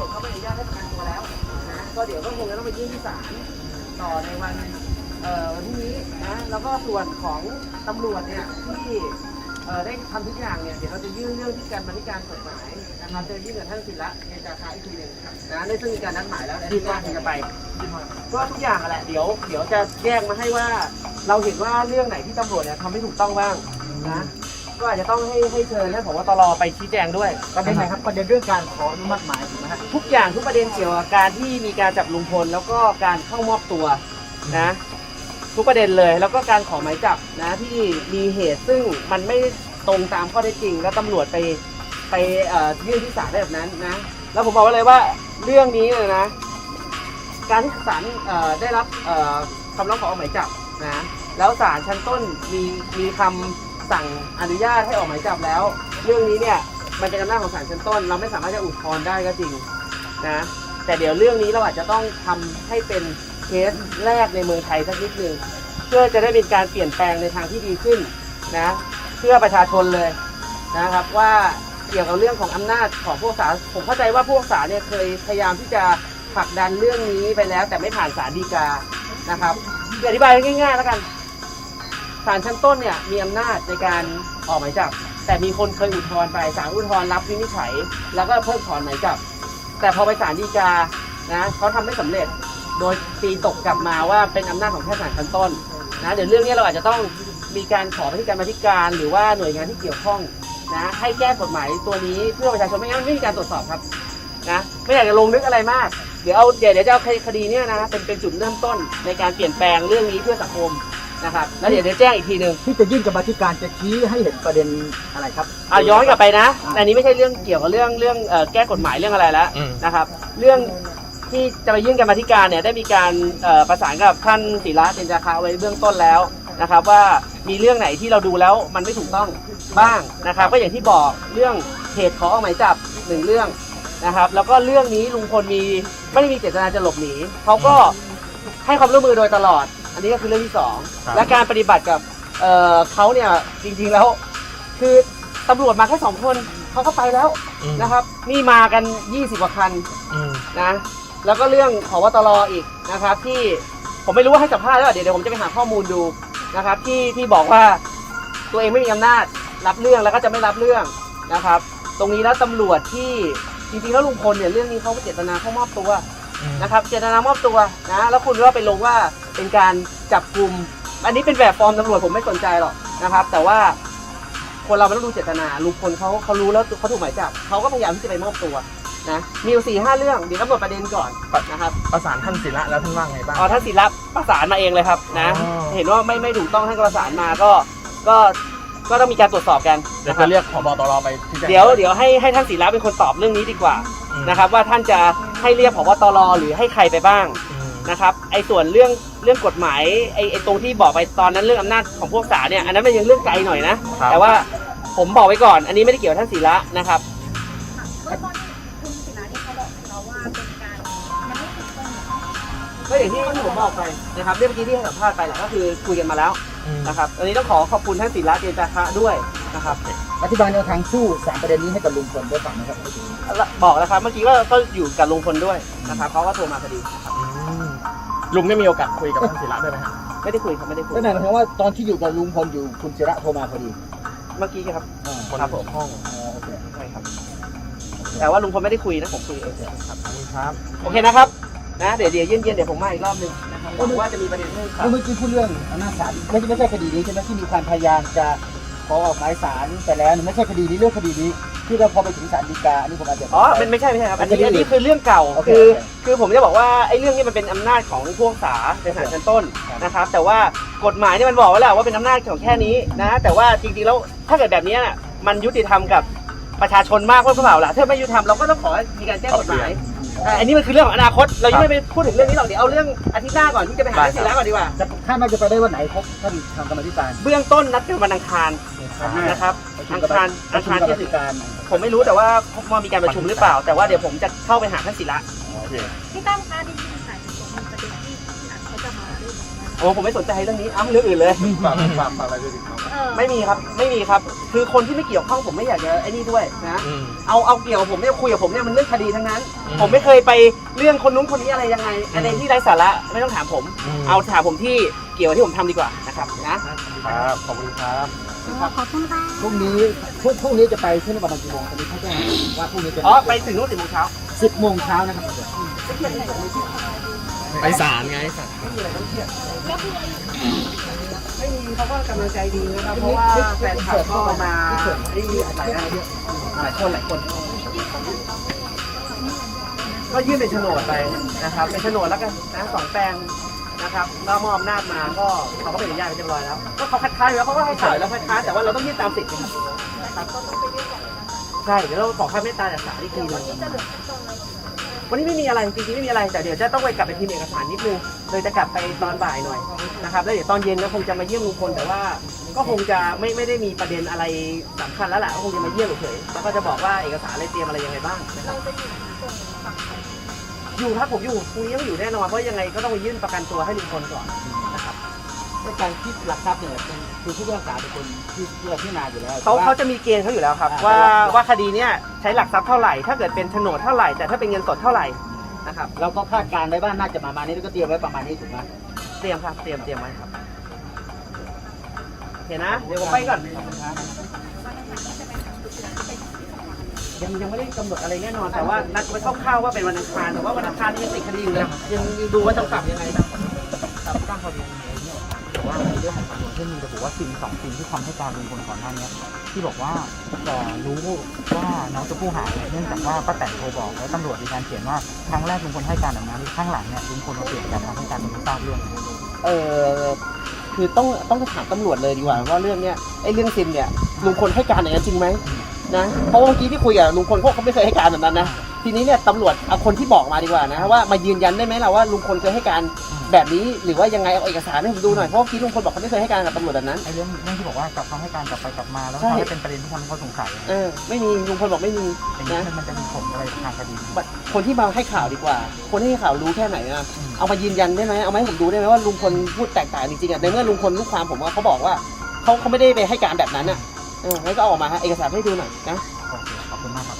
รวจเขาไม่อนุญาตให้ประกันตัวแล้วนะก็เดี๋ยวก็คงจะต้องไปยื่นที่ศาลต่อในวันเอ่อวันพรุ่งนี้นะแล้วก็ส่วนของตำรวจเนี่ยที่เอ่อได้ทำทุกอย่างเนี่ยเดี๋ยวเราจะยื่นเรื่องที่การบริการกฎหมายนะครับจะยื่นกับท่านศิระเจนจาคาอีกทีหนึ่งนะได้ซึ่งมีการนัดหมายแล้วในที่ว่าจะไปก็ทุกอย่างอะแหละเดี๋ยวเดี๋ยวจะแยกมาให้ว่าเราเห็นว่าเรื่องไหนที่ตำรวจเนี่ยทำไม่ถูกต้องบ้างนะ ก็อาจจะต้องให้ให้เชิญท่านผบตรไปชี้แจงด้วยประเด็นไหนครับประเด็นเรื่องการขออนุมัติหมายถูกไหมฮะทุกอย่างทุกประเด็นเกี่ยวกับการที่มีการจับลุงพลแล้วก็การเข้ามอบตัวนะ ทุกประเด็นเลยแล้วก็การขอหมายจับนะที่มีเหตุซึ่งมันไม่ตรงตามข้อเท็จจริง แล้วตำรวจไปไปเอ่อยื่นที่ศาลได้แบบนั้นนะ แล้วผมบอกไว้เลยว่าเรื่องนี้เนี่ยนะ การที่ศาลเอ่อได้รับเอ่อคำร้องขอออกหมายจับนะแล้วศาลชั้นต้นมีมีคำ สั่งอนุญาตให้ออกหมายจับแล้ว เรื่องนี้เนี่ยมันเป็นอำนาจของศาลชั้นต้น เราไม่สามารถจะอุทธรณ์ได้ก็จริงนะแต่เดี๋ยวเรื่องนี้เราอาจจะต้องทำให้เป็นเคสแรกในเมืองไทยสักนิดนึงเพื่อจะได้เป็นการเปลี่ยนแปลงในทางที่ดีขึ้นนะเพื่อประชาชนเลยนะครับว่าเกี่ยวกับเรื่องของอำนาจของพวกศาลผมเข้าใจว่าพวกศาลเนี่ยเคยพยายามที่จะผลักดันเรื่องนี้ไปแล้ว แต่ไม่ผ่านศาลฎีกานะครับอธิบายง่ายๆแล้วกัน ศาลชั้นต้นเนี่ยมีอำนาจในการออกหมายจับ แต่มีคนเคยอุทธรณ์ไปศาลอุทธรณ์รับวินิจฉัย แล้วก็เพิกถอนหมายจับ แต่พอไปศาลฎีกานะเขาทำไม่สำเร็จโดยตีตกกลับมาว่าเป็นอำนาจของแค่ศาลชั้นต้นนะเดี๋ยวเรื่องนี้เราอาจจะต้องมีการขอไปที่การมาธิการ หรือว่าหน่วยงานที่เกี่ยวข้องนะให้แก้กฎหมายตัวนี้เพื่อประชาชนไม่งั้นไม่มีการตรวจสอบครับนะไม่อยากจะลงลึกอะไรมาก เดี๋ยวเอาเดี๋ยวเดี๋ยวจะเอาคดีเนี้ยนะเป็นเป็นจุดเริ่มต้นในการเปลี่ยนแปลงเรื่องนี้เพื่อสังคม นะครับแล้วเดี๋ยวเดี๋ยวแจ้งอีกทีหนึ่งที่จะยื่นกรรมาธิการจะชี้ให้เห็นประเด็นอะไรครับ อะย้อนกลับไปนะ อันนี้ไม่ใช่เรื่องเกี่ยวกับเรื่องเรื่องเอ่อแก้กฎหมายเรื่องอะไรแล้วอืม นะครับ เรื่องที่จะไปยื่นกรรมาธิการเนี่ยได้มีการเอ่อประสานกับท่านศิระเจนจาคะไว้เบื้องต้นแล้วนะครับว่ามีเรื่องไหนที่เราดูแล้วมันไม่ถูกต้องบ้างนะครับ ก็อย่างที่บอกเรื่องเหตุขอออกหมายจับหนึ่งเรื่องนะครับ แล้วก็เรื่องนี้ลุงพลมีไม่ได้มีเจตนาจะหลบหนีเขาก็ให้ความร่วมมือโดยตลอด อันนี้ก็คือเรื่องที่สองครับ และการปฏิบัติกับเอ่อเขาเนี่ยจริงๆแล้ว คือตำรวจมาแค่สองคนเขาก็ไปแล้วอืมนะครับ นี่มากัน 20กว่าคันอืมนะแล้วก็เรื่องขอวตรอีกนะครับ ที่ผมไม่รู้ว่าให้สัมภาษณ์แล้วเดี๋ยวเดี๋ยวผมจะไปหาข้อมูลดูนะครับ ที่ที่บอกว่าตัวเองไม่มีอำนาจรับเรื่องแล้วก็จะไม่รับเรื่องนะครับ ตรงนี้แล้วตำรวจที่จริงๆแล้วลุงพลเนี่ยเรื่องนี้เขาเจตนาเข้ามอบตัว อืมนะครับเจตนามอบตัวนะแล้วคุณก็ไปลงว่า เป็นการจับกลุ่มอันนี้เป็นแบบฟอร์มตำรวจผมไม่สนใจหรอกนะครับ แต่ว่าคนเราไม่ต้องดูเจตนาลุงพลเขาเขารู้แล้วเขาถูกหมายจับเขาก็พยายามที่จะไปมอบตัวนะมีอยู่สี่ห้าเรื่องเดี๋ยวกำหนดประเด็นก่อนนะครับประสานท่านศิระแล้วท่านว่าไงบ้างอ๋อท่านศิลปประสานมาเองเลยครับนะอ๋อเห็นว่าไม่ไม่ถูกต้องท่านก็ประสานมาก็ก็ก็ต้องมีการตรวจสอบกันเดี๋ยวนะครัจะบเรียกผบตรไปที่แจ้งเดี๋ยวเดี๋ยวให้ให้ท่านศิลปเป็นคนตอบเรื่องนี้ดีกว่าอืมนะครับว่าท่านจะให้เรียกผบตรหรือให้ใครไปบ้างอืม นะครับไอ้ส่วนเรื่องเรื่องกฎหมายไอ้ไอ้ตรงที่บอกไปตอนนั้นเรื่องอำนาจของพวกศาลเนี่ยอันนั้นมันยังเรื่องไกลหน่อยนะ ครับ แต่ว่าผมบอกไว้ก่อน อันนี้ไม่ได้เกี่ยวกับท่านศิระนะครับ เบื้องต้นคุณศิลาที่เขาบอกเราว่าเป็นการมันไม่ถูกต้องก็อย่างที่ที่ผมบอกไปนะครับเรื่องเมื่อกี้ที่ให้สัมภาษณ์ไปแหละก็คือคุยกันมาแล้วอืมนะครับอันนี้ต้องขอขอบคุณท่านศิระเจนจาคะด้วยนะครับ อธิบายแนวทางสู้สามประเด็นนี้ให้กับลุงพลได้ฟังนะครับ บอกแล้วครับเมื่อกี้ก็ก็อยู่กับลุงพลด้วยนะครับเขาก็โทรมาพอดีนะครับอืม ลุงได้มีโอกาสคุยกับท่านศิระด้วยไหมฮะไม่ได้คุยครับไม่ได้คุยก็นั่นหมายความว่าตอนที่อยู่กับลุงพลอยู่คุณศิระโทรมาพอดีเมื่อกี้ครับอ่าคนครับผมห้องอ๋อโอเคใช่ครับ แต่ว่าลุงพลไม่ได้คุยนะผมคุยเองครับขอบคุณครับโอเคนะครับนะเดี๋ยวเดี๋ยวเย็นๆเดี๋ยวผมมาอีกรอบหนึงนะครับหวังว่าจะมีประเด็นเพิ่มครับแล้วเมื่อกี้พูดเรื่องอำนาจศาลไม่ใช่ไม่ใช่คดีนี้ใช่ไหมที่มีความพยายามจะขอออกหมายศาลไปแล้วไม่ใช่คดีนี้เรื่องคดีนี้ ที่เราพอไปถึงศาลฎีกาอันนี้ผมอาจจะ อ๋อมันไม่ใช่ไม่ใช่ครับอันนี้อันนี้อันนี้คือเรื่องเก่า โอเคคือโอเคคือผมจะบอกว่าไอ้เรื่องนี้มันเป็นอำนาจของพวกศาลในศาลชั้นต้นครับ นะครับ แต่ว่ากฎหมายเนี่ยมันบอกไว้แล้วว่าเป็นอำนาจของแค่นี้นะ แต่ว่าจริงๆแล้วถ้าเกิดแบบนี้น่ะมันยุติธรรมกับประชาชนมากกว่าหรือเปล่าล่ะถ้าไม่ยุติธรรมเราก็ต้องขอให้มีการแก้กฎหมาย อ่าอันนี้มันคือเรื่องของอนาคต เรายังไม่ไปพูดถึงเรื่องนี้หรอกเดี๋ยวเอาเรื่องอาทิตย์หน้าก่อนที่จะไปหาท่านศิระก่อนดีกว่า จะคาดว่าจะไปได้วันไหนพบท่านทางกรรมธิการเบื้องต้นนัดกันวันอังคารนะครับอังคารปอัระงชุมคารกรรที่มถึธิงการผมไม่รู้แต่ว่าว่ามีการประชุมหรือเปล่า แต่ว่าเดี๋ยวผมจะเข้าไปหาท่านศิระโอเคพี่ตั้มคะที่ที่สายตรงมีประเด็น โอ้ผมไม่สนใจเรื่องนี้อ้าวเรื่องอื่นเลย ฝากฝากฝากอะไรด้วยดิครับเออไม่มีครับไม่มีครับ คือคนที่ไม่เกี่ยวข้องผมไม่อยากจะไอ้นี่ด้วยนะ อืม เอาเอาเกี่ยวกับผมเนี่ยคุยกับผมเนี่ยมันเรื่องคดีทั้งนั้น อืมผมไม่เคยไปเรื่องคนนู้นคนนี้อะไรยังไงอะไรที่ไร้สาระไม่ต้องถามผม อืม เอาถามผมที่เกี่ยวกับที่ผมทำดีกว่านะครับนะครับขอบคุณครับ ขอบคุณค่ะพรุ่งนี้พรุ่งพรุ่งนี้จะไปที่ประมาณกี่โมงตอนนี้เขาแจ้งว่าพรุ่งนี้จะอ๋อไปถึงนู่นสิบโมงเช้า สิบโมงเช้านะครับ ไปศาลไงศาลไม่มีอะไรต้องเครียดไม่มีเขาก็กำลังใจดีนะครับเพราะว่าแฟนคลับก็มาได้มีหลายหลายคนหลายคน ก็ยื่นเป็นโฉนดไปนะครับเป็นโฉนดแล้วกันนะสองแปลงนะครับแล้วมอบอำนาจมาก็เขาก็เป็นอนุญาตไปเรียบร้อยแล้วก็เขาคัดค้านอยู่แล้วเขาก็ให้ขายแล้วคัดค้านแต่ว่าเราต้องยื่นตามสิทธิ์นะครับใช่เดี๋ยวเราขอค่าเมตตาจากศาลอีกทีหนึง วันนี้ไม่มีอะไรจริงๆไม่มีอะไรแต่เดี๋ยวจะต้องไปกลับไปพิมพ์เอกสารนิดนึงเลยจะกลับไปตอนบ่ายหน่อยนะครับแล้วเดี๋ยวตอนเย็นก็คงจะมาเยี่ยมลุงพลแต่ว่า ก็คงจะไม่ไม่ได้มีประเด็นอะไรสำคัญแล้วแหละก็คงจะมาเยี่ยมเฉยๆแล้วก็จะบอกว่าเอกสารอะไรเตรียมอะไรยังไงบ้างนะครับอยู่ครับผมอยู่พรุ่งนี้ต้องอยู่แน่นอนเพราะยังไงก็ต้องไปยื่นประกันตัวให้ลุงพลก่อน ในการคิดหลักทรัพย์เนี่ยเป็นคือผู้พิพากษาเป็นคนที่เพื่อพิจารณาอยู่แล้วเขาแต่ว่ เขาจะมีเกณฑ์เขาอยู่แล้วครับ อ่าว่าแต่ว่า ว่าคดีเนี้ยใช้หลักทรัพย์เท่าไหร่ ถ้าเกิดเป็นโฉนดเท่าไหร่ แต่ถ้าเป็นเงินสดเท่าไหร่นะครับเราก็คาดการณ์ไว้ว่าน่าจะประมาณนี้แล้วก็เตรียมไว้ประมาณนี้ถูกไหมเตรียมครับเตรียมเตรียมไว้ครับเห็นนะเดี๋ยวผมไปก่อนยังยังไม่ได้กำหนดอะไรแน่นอนแต่ว่านัดไว้คร่าวๆว่าเป็นวันอังคารแต่ว่าวันอังคารนี่ยังติดคดีอยู่เลยยังดูว่าจะปรับยังไงกับตั้งคดีเนี่ยแต่ ว่าในเรื่องของสำนวนที่มีระบุว่าสิ่งสองสิ่งที่ทำให้การลุงพลก่อนหน้านี้ที่บอกว่าแต่รู้ว่าน้องจะผู้หายเนี่ยเนื่องจากว่าป้าแตนโทรบอกแล้วตำรวจมีการเขียนว่าครั้งแรกลุงพลให้การแบบนั้นครั้งหลังเนี่ยลุงพลมาเปลี่ยนการทำให้การเป็นไม่ทราบเรื่องเออคือต้องต้องถามตำรวจเลยดีกว่าว่าเรื่องเนี้ยไอ้เรื่องซิมเนี่ยลุงพลให้การอย่างนั้นจริงไหมนะเพราะว่าเมื่อกี้ที่คุยกับลุงพลเขาเขาไม่เคยให้การแบบนั้นนะทีนี้เนี่ยตำรวจเอาคนที่บอกมาดีกว่านะว่ามายืนยันได้ไหมล่ะว่าลุงพลเคยให้การ แบบนี้หรือว่ายังไงเอาเอกสารให้ผมดูหน่อยเพราะเมื่อกี้ลุงพลบอกเขาไม่เคยให้การกับตำรวจแบบนั้น ไอ้เรื่องเรื่องที่บอกว่ากลับคำให้การกลับไปกลับมาแล้วใช่ ทำให้เป็นประเด็นที่ทำให้เขาสงสัยเออไม่มีลุงพลบอกไม่มีอย่างนี้นะมันจะมีผลอะไรทางคดีไหมคนที่มาให้ข่าวดีกว่า คนที่ให้ข่าวรู้แค่ไหนนะเอามายืนยันได้ไหมเอามาให้ผมดูได้ไหมว่าลุงพลพูดแตกต่างจริงๆอะในเมื่อลุงพลลูกความผมว่าเขาบอกว่าเขาเขาไม่ได้ไปให้การแบบนั้นอะเอองั้นก็เอาออกมาฮะเอกสารให้ดูหน่อยนะ โอเคขอบคุณมากครับ